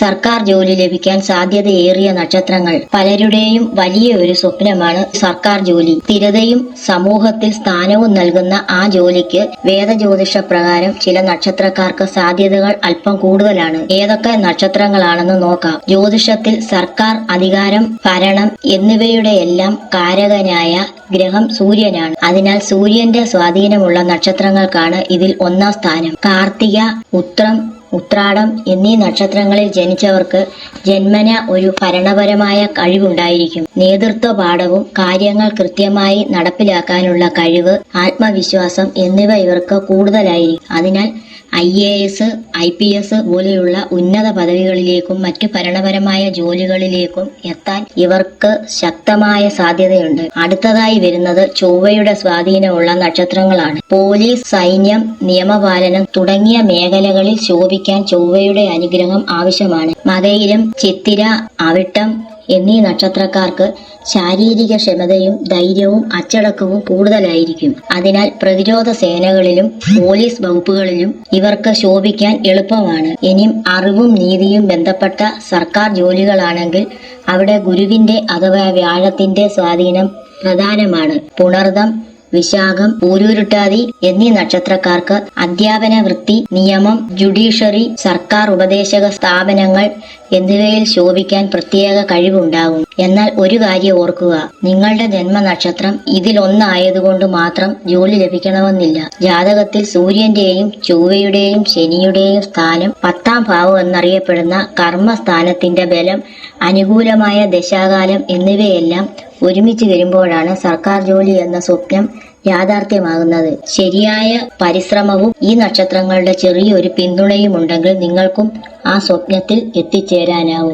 സർക്കാർ ജോലി ലഭിക്കാൻ സാധ്യതയേറിയ നക്ഷത്രങ്ങൾ പലരുടെയും വലിയ ഒരു സ്വപ്നമാണ് സർക്കാർ ജോലി. സ്ഥിരതയും സമൂഹത്തിൽ സ്ഥാനവും നൽകുന്ന ആ ജോലിക്ക് വേദജ്യോതിഷ പ്രകാരം ചില നക്ഷത്രക്കാർക്ക് സാധ്യതകൾ അല്പം കൂടുതലാണ്. ഏതൊക്കെ നക്ഷത്രങ്ങളാണെന്ന് നോക്കാം. ജ്യോതിഷത്തിൽ സർക്കാർ അധികാരം ഭരണം എന്നിവയുടെ എല്ലാം കാരകനായ ഗ്രഹം സൂര്യനാണ്. അതിനാൽ സൂര്യന്റെ സ്വാധീനമുള്ള നക്ഷത്രങ്ങൾക്കാണ് ഇതിൽ ഒന്നാം സ്ഥാനം. കാർത്തിക ഉത്രം ഉത്രാടം എന്നീ നക്ഷത്രങ്ങളിൽ ജനിച്ചവർക്ക് ജന്മന ഒരു ഭരണപരമായ കഴിവുണ്ടായിരിക്കും. നേതൃത്വ പാഠവും കാര്യങ്ങൾ കൃത്യമായി നടപ്പിലാക്കാനുള്ള കഴിവ് ആത്മവിശ്വാസം എന്നിവ ഇവർക്ക് കൂടുതലായിരിക്കും. അതിനാൽ I A S I P S പോലെയുള്ള ഉന്നത പദവികളിലേക്കും മറ്റു ഭരണപരമായ ജോലികളിലേക്കും എത്താൻ ഇവർക്ക് ശക്തമായ സാധ്യതയുണ്ട്. അടുത്തതായി വരുന്നത് ചൊവ്വയുടെ സ്വാധീനമുള്ള നക്ഷത്രങ്ങളാണ്. പോലീസ് സൈന്യം നിയമപാലനം തുടങ്ങിയ മേഖലകളിൽ ശോഭിക്കാൻ ചൊവ്വയുടെ അനുഗ്രഹം ആവശ്യമാണ്. മകയിലും ചിത്തിര അവിട്ടം എന്നീ നക്ഷത്രക്കാർക്ക് ശാരീരിക ക്ഷമതയും ധൈര്യവും അച്ചടക്കവും കൂടുതലായിരിക്കും. അതിനാൽ പ്രതിരോധ സേനകളിലും പോലീസ് വകുപ്പുകളിലും ഇവർക്ക് ശോഭിക്കാൻ എളുപ്പമാണ്. ഇനിയും അറിവും നീതിയും ബന്ധപ്പെട്ട സർക്കാർ ജോലികളാണെങ്കിൽ അവിടെ ഗുരുവിന്റെ അഥവാ വ്യാഴത്തിന്റെ സ്വാധീനം പ്രധാനമാണ്. പുണർദം വിശാഖം ഊരൂരുട്ടാതി എന്നീ നക്ഷത്രക്കാർക്ക് അധ്യാപന വൃത്തി നിയമം ജുഡീഷ്യറി സർക്കാർ ഉപദേശക സ്ഥാപനങ്ങൾ എന്നിവയിൽ ശോഭിക്കാൻ പ്രത്യേക കഴിവുണ്ടാവും എന്നാൽ ഒരു കാര്യം ഓർക്കുക നിങ്ങളുടെ ജന്മനക്ഷത്രം ഇതിലൊന്നായതുകൊണ്ട് മാത്രം ജോലി ലഭിക്കണമെന്നില്ല. ജാതകത്തിൽ സൂര്യന്റെയും ചൊവ്വയുടെയും ശനിയുടെയും സ്ഥാനം പത്താം ഭാവം എന്നറിയപ്പെടുന്ന കർമ്മസ്ഥാനത്തിന്റെ ബലം അനുകൂലമായ ദശാകാലം എന്നിവയെല്ലാം ഒരുമിച്ച് വരുമ്പോഴാണ് സർക്കാർ ജോലി എന്ന സ്വപ്നം യാഥാർത്ഥ്യമാകുന്നത്. ശരിയായ പരിശ്രമവും ഈ നക്ഷത്രങ്ങളുടെ ചെറിയൊരു പിന്തുണയും ഉണ്ടെങ്കിൽ നിങ്ങൾക്കും ആ സ്വപ്നത്തിൽ എത്തിച്ചേരാനാവും.